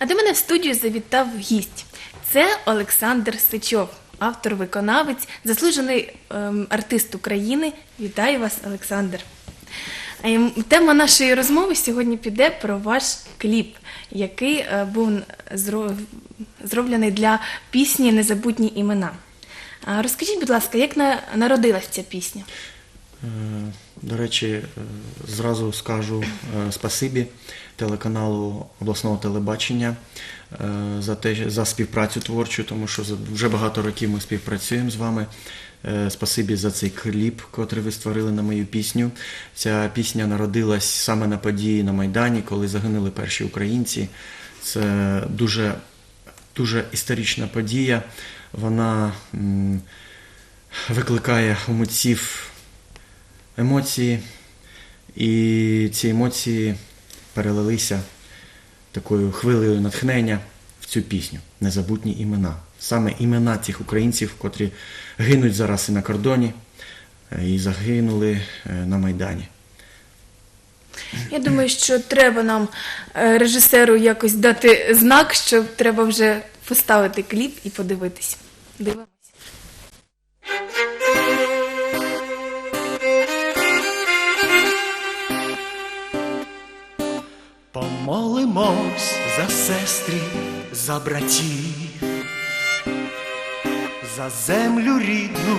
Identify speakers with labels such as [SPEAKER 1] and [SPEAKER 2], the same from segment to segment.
[SPEAKER 1] А до мене в студію завітав гість. Це Олександр Сичов, автор-виконавець, заслужений ем, артист України. Вітаю вас, Олександр. Ем, Тема нашої розмови сьогодні піде про ваш кліп, який е, був зро- зроблений для пісні Незабутні імена. Розкажіть, будь ласка, як на- народилась ця пісня?
[SPEAKER 2] Е, До речі, е, зразу скажу е, спасибі телеканалу обласного телебачення е, за те, за співпрацю творчу, тому що вже багато років ми співпрацюємо з вами. Спасибі за цей кліп, котрий ви створили на мою пісню. Ця пісня народилась саме на події на Майдані, коли загинули перші українці. Це дуже, дуже історична подія. Вона викликає у митців емоції, і ці емоції перелилися такою хвилею натхнення в цю пісню Незабутні імена. Саме імена цих українців, котрі гинуть зараз і на кордоні, е, і загинули е, на Майдані.
[SPEAKER 1] Я думаю, що треба нам е, режисеру якось дати знак, що треба вже поставити кліп і подивитись. Дивимося.
[SPEAKER 3] Помолимось за сестрі, за братів, за землю рідну,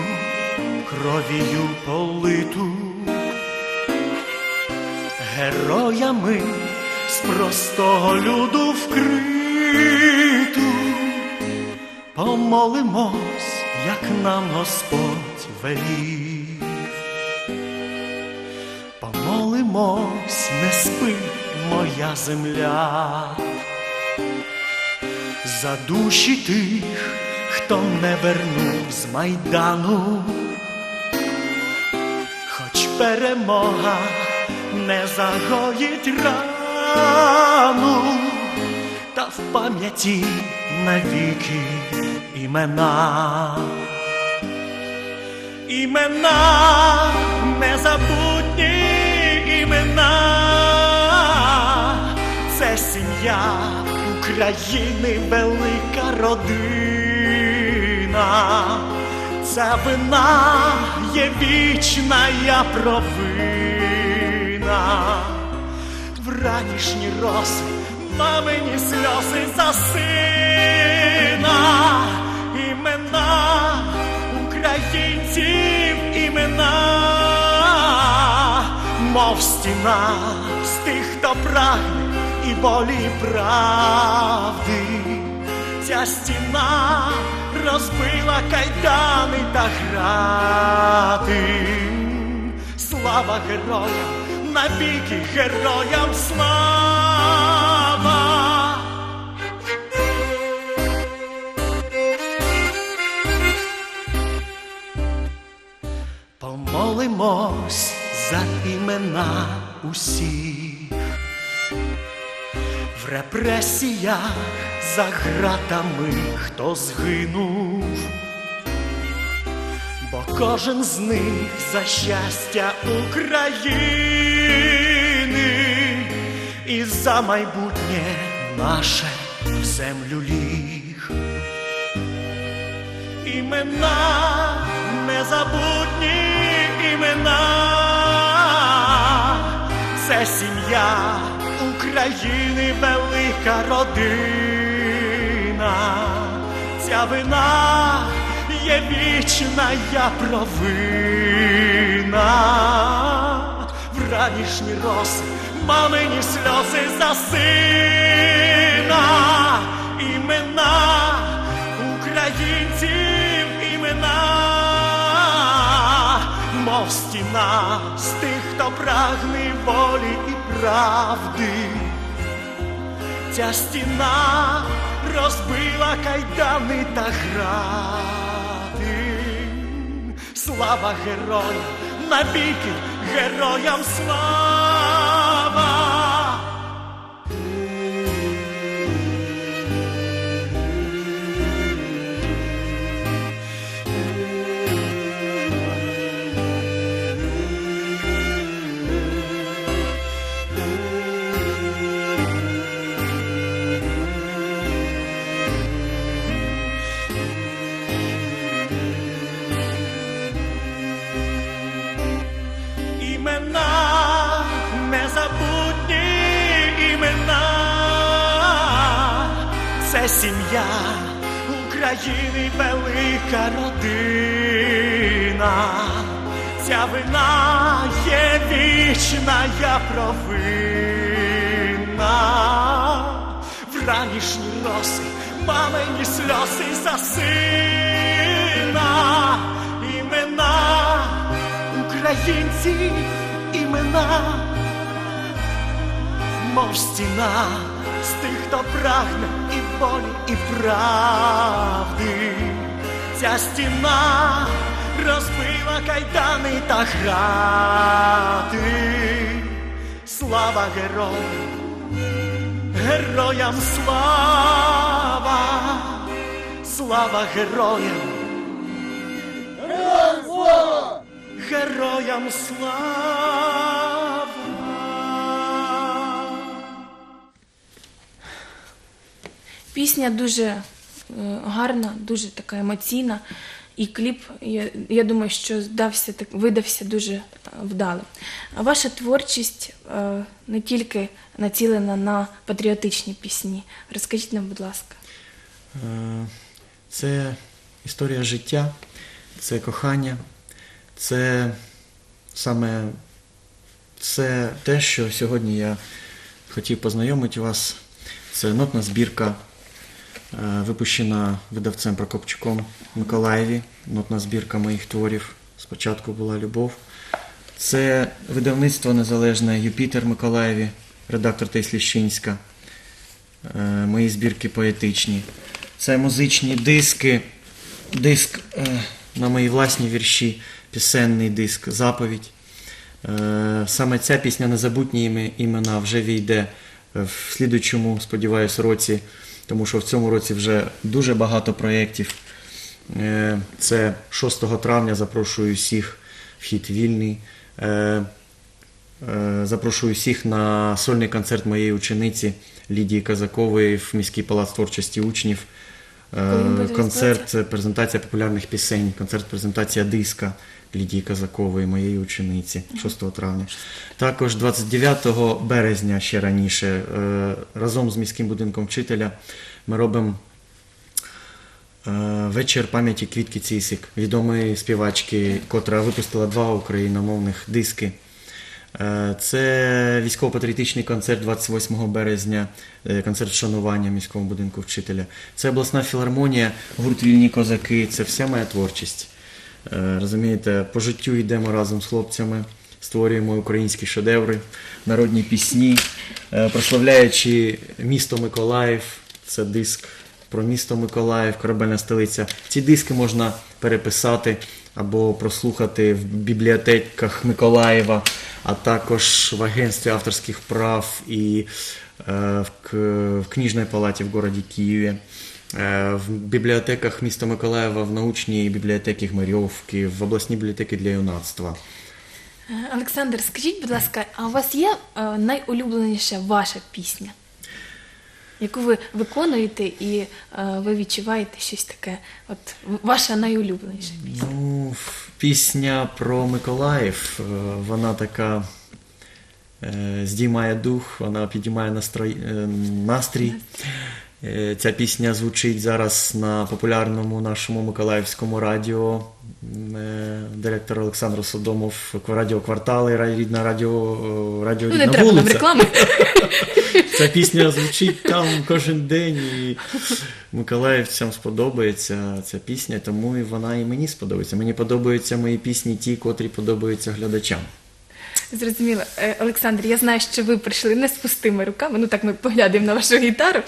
[SPEAKER 3] кров'ю политу, героями з простого люду вкриту. Помолимось, як нам Господь велів. Помолимось, не спи, моя земля, за душі тих, хто не вернув з майдану, хоч перемога не загоїть рану, та в пам'яті навіки імена. Імена, незабутні імена, це сім'я України, велика родина, ця вина є вічна я провина. В ранішні роси мамині сльози за сина, імена українців імена, мов стіна з тих, хто прагне і волі і правди. Ця стіна розбила кайдани та грати. Слава героям, навіки героям слава. Помолимось за імена усіх, в репресіях за гратами хто згинув, бо кожен з них за щастя України і за майбутнє наше в землю ліг. Імена, незабутні імена, це сім'я України, велика родина, ця вина є вічна я провина, в ранішні роси мамині сльози за сина, імена українців імена, мов стіна з тих, хто прагне волі і правди. Ця стіна розбила кайдани та грати. Слава героям, навіки героям слава.
[SPEAKER 4] Сім'я України, велика родина. Ця вина є вічна я провина. В ранішні роси мамині сльози за сина. Імена, українці, імена, мов стіна з тих, хто прагне і і правди. Ця стіна розбила кайдани та грати. Слава героям, героям слава, слава героям. Героям слава! Героям слава!
[SPEAKER 1] Пісня дуже е, гарна, дуже така емоційна. І кліп, я, я думаю, що здався так, видався дуже е, вдалим. Ваша творчість е, не тільки націлена на патріотичні пісні. Розкажіть нам, будь ласка.
[SPEAKER 3] Е, Це історія життя, це кохання, це саме це те, що сьогодні я хотів познайомити вас. Це нотна збірка, випущена видавцем Прокопчуком в Миколаєві. Нотна збірка моїх творів. Спочатку була любов. Це видавництво незалежне Юпітер Миколаєві, редактор Тейс Ліщинська. Е, мої збірки поетичні. Це музичні диски, диск е, на мої власні вірші, пісенний диск, заповідь. Е, Саме ця пісня Незабутні імена вже війде в слідучому, сподіваюсь, році, тому що в цьому році вже дуже багато проєктів. Е, Це 6 травня запрошую всіх, вхід вільний. Е, Е, Запрошую всіх на сольний концерт моєї учениці Лідії Казакової в міський палац творчості учнів. Концерт, презентація популярних пісень, концерт, презентація диска Лідії Казакової, моєї учениці 6 травня. Також 29 березня, ще раніше, е, разом з міським будинком вчителя ми робимо Е, Вечір пам'яті Квітки Цісік, відомої співачки, котра випустила два україномовних диски. Е, Це військово-патріотичний концерт 28 березня, концерт вшанування в міському будинку вчителя. Це обласна філармонія, гурт Вільні козаки. Це вся моя творчість. Е, Розумієте, по життю йдемо разом з хлопцями, створюємо українські шедеври, народні пісні, е, прославляючи місто Миколаїв. Це диск про місто Миколаїв, корабельна столиця. Ці диски можна переписати або прослухати в бібліотеках Миколаєва, а також в агентстві авторських прав і е, в, книжній палаті в городі Києві. Е, В бібліотеках міста Миколаєва, в научній бібліотеці Гмарьовки, в обласній бібліотеці для юнацтва.
[SPEAKER 1] Е, Олександр, скажіть, будь ласка, а у вас є е, найулюбленіша ваша пісня, яку ви виконуєте і ви відчуваєте щось таке? От ваша найулюбленіша пісня?
[SPEAKER 3] Ну, пісня про Миколаїв, вона така здіймає дух, вона підіймає настрой, е, настрій. Е, Ця пісня звучить зараз на популярному нашому миколаївському радіо. Е, Директор Олександр Содомов, радіо Квартали, ра- рідна радіо, радіо
[SPEAKER 1] Ну, не
[SPEAKER 3] Рідна
[SPEAKER 1] треба нам
[SPEAKER 3] вулиця.
[SPEAKER 1] реклами.
[SPEAKER 3] Ця пісня звучить там кожен день, і миколаївцям сподобається ця пісня, тому і вона і мені сподобається. Мені подобаються мої пісні, ті, котрі подобаються глядачам.
[SPEAKER 1] Зрозуміло. Е, Олександр, я знаю, що ви прийшли не з пустими руками. Ну так ми поглянемо на вашу гітару.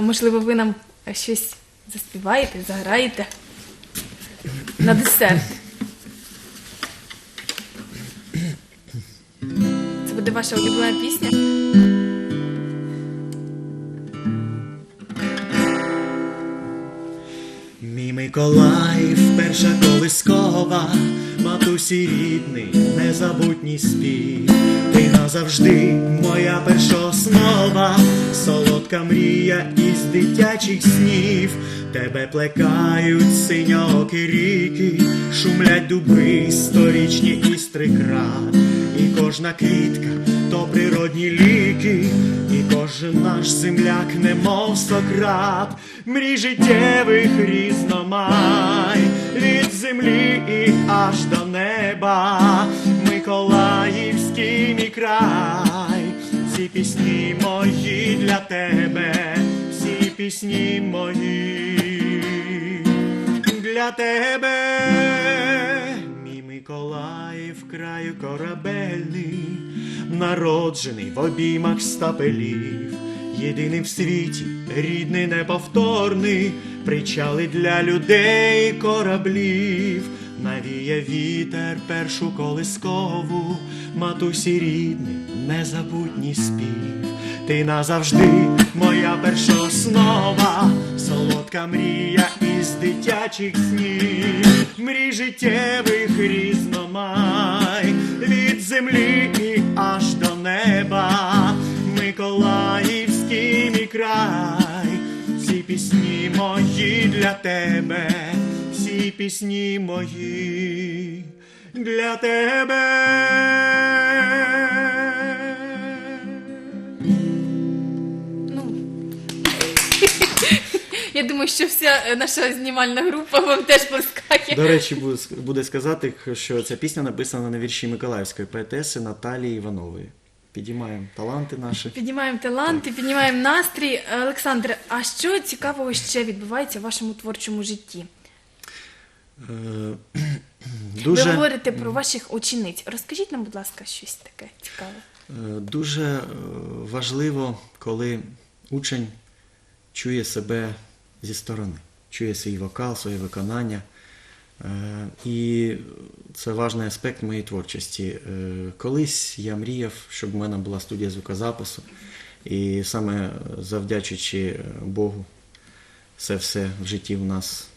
[SPEAKER 1] Можливо, ви нам щось заспіваєте, заграєте на десерт. Це буде ваша улюблена пісня.
[SPEAKER 3] Мій Миколаїв, перша колискова, матусі рідний, незабутній спів. Ти назавжди моя перша основа, солодка мрія із дитячих снів. Тебе плекають синьокі ріки, шумлять дуби, сторічні і стрикрат. І
[SPEAKER 4] кожна квітка то природні ліки, і кожен наш земляк, немов Сократ, мрій життєвих різномай, від землі і аж до неба, Миколаївський мій край, всі пісні мої для тебе, всі пісні мої для тебе, мій Миколаїв, краю корабельний, народжений в обіймах стапелів, єдиний в світі, рідний неповторний, причали для людей кораблів, навіє вітер першу колискову, матусі рідний, незабутній спів. Ти назавжди моя перша основа, солодка мрія із дитячих снів, мрій життєвих різномай, від землі і пісні мої для тебе, всі пісні мої для тебе.
[SPEAKER 1] Ну. Я думаю, що вся е, наша знімальна група вам теж плескає.
[SPEAKER 3] До речі, буде сказати, що ця пісня написана на вірші Миколаївської поетеси Наталії Іванової. Підіймаємо таланти наші.
[SPEAKER 1] Піднімаємо таланти, піднімаємо настрій. Олександр, а що цікавого ще відбувається в вашому творчому житті?
[SPEAKER 3] Е,
[SPEAKER 1] Ви говорите про ваших учениць. Розкажіть нам, будь ласка, щось таке цікаве.
[SPEAKER 3] е, дуже е, важливо, коли учень чує себе зі сторони, чує свій вокал, своє виконання. Е, І це важний аспект моєї творчості. Е, Колись я мріяв, щоб в мене була студія звукозапису, і саме завдячуючи Богу, це все в житті в нас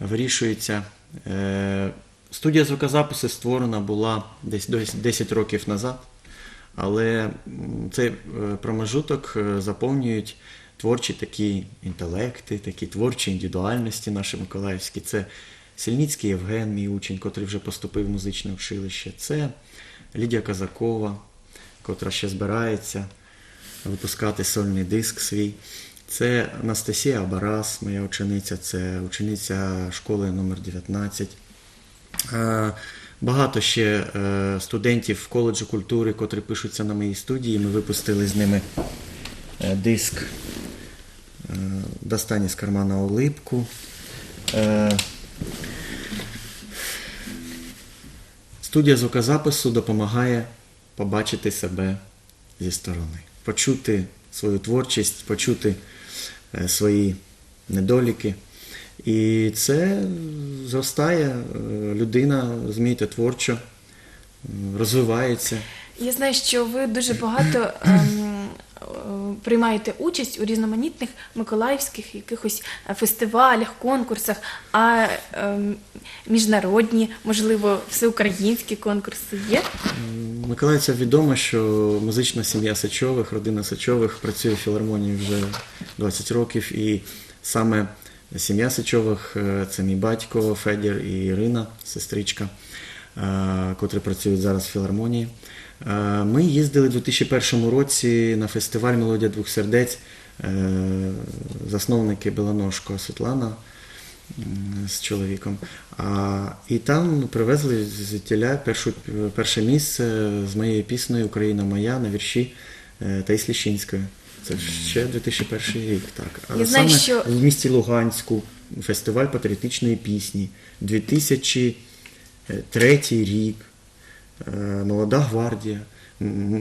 [SPEAKER 3] вирішується. Е, Студія звукозапису створена була десь десь 10 років назад, але цей е, промежуток е, заповнюють творчі такі інтелекти, такі творчі індивідуальності наші миколаївські. Це Сільніцький Євген, мій учень, котрий вже поступив в музичне училище. Це Лідія Казакова, котра ще збирається випускати сольний диск свій. Це Анастасія Барас, моя учениця, це учениця школи номер 19. Е, Багато ще е, студентів коледжу культури, котрі пишуться на моїй студії. Ми випустили з ними е, диск е, Достань з кармана улипку. Студія звукозапису допомагає побачити себе зі сторони, почути свою творчість, почути е, свої недоліки. І це зростає, е, людина, розумієте, творчо, розвивається.
[SPEAKER 1] Я знаю, що ви дуже багато ем, приймаєте участь у різноманітних миколаївських якихось е, фестивалях, конкурсах, а ем, міжнародні, можливо, всеукраїнські конкурси є.
[SPEAKER 3] Миколаївцям відомо, що музична сім'я Сачових, родина Сачових працює в філармонії вже 20 років, і саме сім'я Сачових е, це мій батько Федір і Ірина, сестричка, е, котрі працюють зараз в філармонії. Е, Ми їздили у 2001 році на фестиваль Мелодія двох сердець. Е, Засновники Білоножко Світлана з чоловіком. І там привезли звідтіля першу, перше місце з моєю піснею Україна моя на вірші е, Таїс Ліщинської. Це ще 2001 рік, так. А
[SPEAKER 1] Я знаю,
[SPEAKER 3] саме
[SPEAKER 1] що-
[SPEAKER 3] в місті Луганську фестиваль патріотичної пісні 2003 рік. Е, Молода гвардія.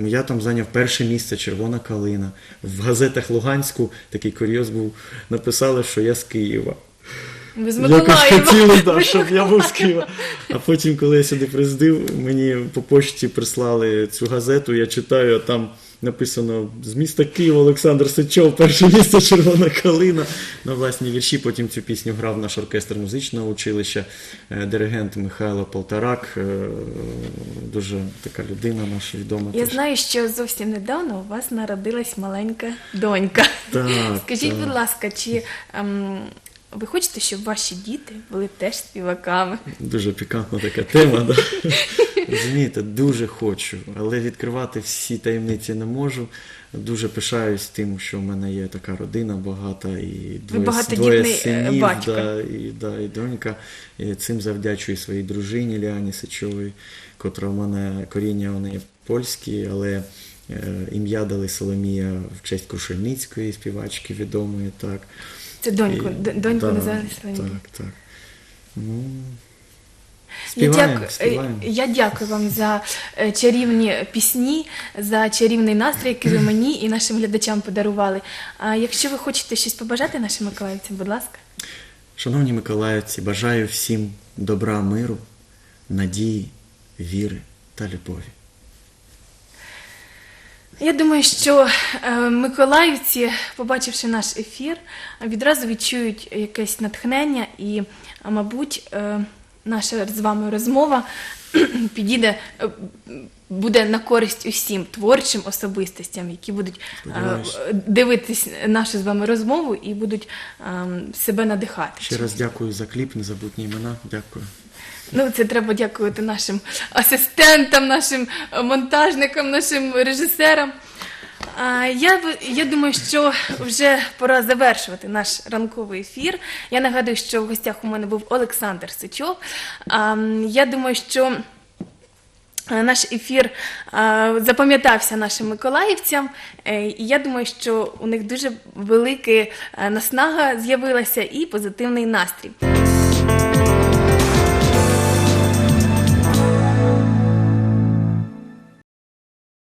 [SPEAKER 3] Я там зайняв перше місце Червона калина. В газетах Луганську такий курйоз був. Написали, що я з Києва.
[SPEAKER 1] Ви з
[SPEAKER 3] Якось хотіли, да, щоб я був з Києва. А потім, коли я сюди приїздив, мені по почті прислали цю газету, я читаю, а там написано з міста Києва Олександр Сичов, перше місце Червона калина. На власні вірші. Потім цю пісню грав наш оркестр музичного училища, е, диригент Михайло Полторак, е, дуже така людина наша відома.
[SPEAKER 1] Я
[SPEAKER 3] теж.
[SPEAKER 1] знаю, що зовсім недавно у вас народилась маленька донька.
[SPEAKER 3] Так,
[SPEAKER 1] Скажіть,
[SPEAKER 3] так.
[SPEAKER 1] будь ласка, чи ем, ви хочете, щоб ваші діти були теж співаками?
[SPEAKER 3] Дуже пікантна така тема. Да? Розумієте, дуже хочу, але відкривати всі таємниці не можу. Дуже пишаюсь тим, що в мене є така родина багата і двоє, двоє
[SPEAKER 1] е,
[SPEAKER 3] синів,
[SPEAKER 1] батько.
[SPEAKER 3] да, і, да, і донька. І цим завдячую своїй дружині Ліані Сичовій, котра в мене коріння вони є польські, але е, ім'я дали Соломія в честь Крушельницької співачки відомої. Так.
[SPEAKER 1] Це доньку,
[SPEAKER 3] І-
[SPEAKER 1] доньку
[SPEAKER 3] да,
[SPEAKER 1] назвали Соломією.
[SPEAKER 3] Так, так. Ну,
[SPEAKER 1] Я
[SPEAKER 3] співаємо,
[SPEAKER 1] дякую,
[SPEAKER 3] співаємо.
[SPEAKER 1] е, я дякую вам за е, чарівні пісні, за чарівний настрій, який ви мені і нашим глядачам подарували. А якщо ви хочете щось побажати нашим миколаївцям, будь ласка.
[SPEAKER 3] Шановні миколаївці, бажаю всім добра, миру, надії, віри та любові.
[SPEAKER 1] Я думаю, що е, миколаївці, побачивши наш ефір, відразу відчують якесь натхнення і, мабуть, наша з вами розмова підійде, е, буде на користь усім творчим особистостям, які будуть е,
[SPEAKER 3] Сподіваюсь.
[SPEAKER 1] дивитись нашу з вами розмову і будуть е, себе надихати.
[SPEAKER 3] Ще раз дякую за кліп, незабутні імена. Дякую.
[SPEAKER 1] Ну, це треба дякувати нашим асистентам, нашим е, монтажникам, нашим режисерам. Я, я думаю, що вже пора завершувати наш ранковий ефір. Я нагадую, що в гостях у мене був Олександр Сичов. Я думаю, що е, наш ефір запам'ятався нашим миколаївцям, е, і я думаю, що у них дуже велика е, наснага з'явилася і позитивний настрій.